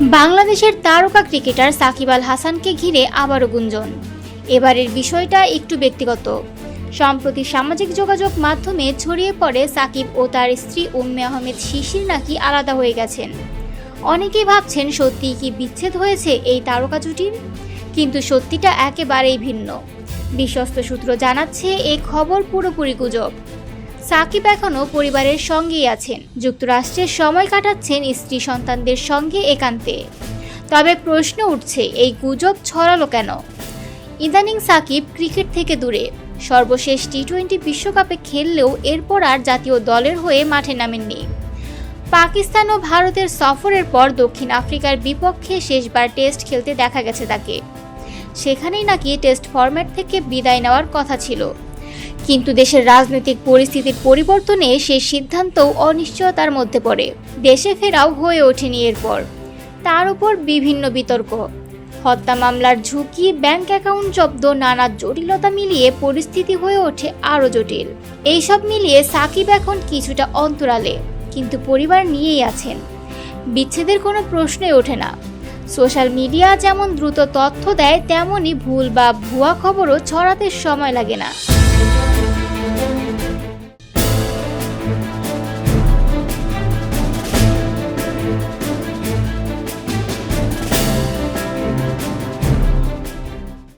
বাংলাদেশের তারকা ক্রিকেটার সাকিব আল হাসানকে ঘিরে আবারও গুঞ্জন। এবারের বিষয়টা একটু ব্যক্তিগত। সম্প্রতি সামাজিক যোগাযোগ মাধ্যমে ছড়িয়ে পড়ে সাকিব ও তার স্ত্রী উম্মে আহমেদ শিশির নাকি আলাদা হয়ে গেছেন। অনেকেই ভাবছেন সত্যিই কি বিচ্ছেদ হয়েছে এই তারকা জুটির? কিন্তু সত্যিটা একেবারেই ভিন্ন। বিশ্বস্ত সূত্র জানাচ্ছে এই খবর পুরোপুরি গুজব। সাকিব এখনও পরিবারের সঙ্গেই আছেন। যুক্তরাষ্ট্রের সময় কাটাচ্ছেন স্ত্রী সন্তানদের সঙ্গে একান্তে। তবে প্রশ্ন উঠছে, এই গুজব ছড়ালো কেন? ইদানিং সাকিব ক্রিকেট থেকে দূরে। সর্বশেষ টি টোয়েন্টি বিশ্বকাপে খেললেও এরপর আর জাতীয় দলের হয়ে মাঠে নামেননি। পাকিস্তান ও ভারতের সফরের পর দক্ষিণ আফ্রিকার বিপক্ষে শেষবার টেস্ট খেলতে দেখা গেছে তাকে। সেখানেই নাকি টেস্ট ফরম্যাট থেকে বিদায় নেওয়ার কথা ছিল। কিন্তু দেশের রাজনৈতিক পরিস্থিতির পরিবর্তনে সেই সিদ্ধান্তও অনিশ্চয়তার মধ্যে পড়ে। দেশে ফেরাও হয়ে ওঠেনি এরপর। তার উপর বিভিন্ন বিতর্ক। হত্যা মামলার ঝুঁকি, ব্যাংক অ্যাকাউন্ট জব্দ, নানা জটিলতা মিলিয়ে পরিস্থিতি হয়ে ওঠে আরও জটিল। এইসব মিলিয়ে সাকিব এখন কিছুটা অন্তরালে, কিন্তু পরিবার নিয়েই আছেন। বিচ্ছেদের কোনো প্রশ্নই ওঠে না। সোশ্যাল মিডিয়া যেমন দ্রুত তথ্য দেয় তেমনই ভুল বা ভুয়া খবরও ছড়াতে সময় লাগে না।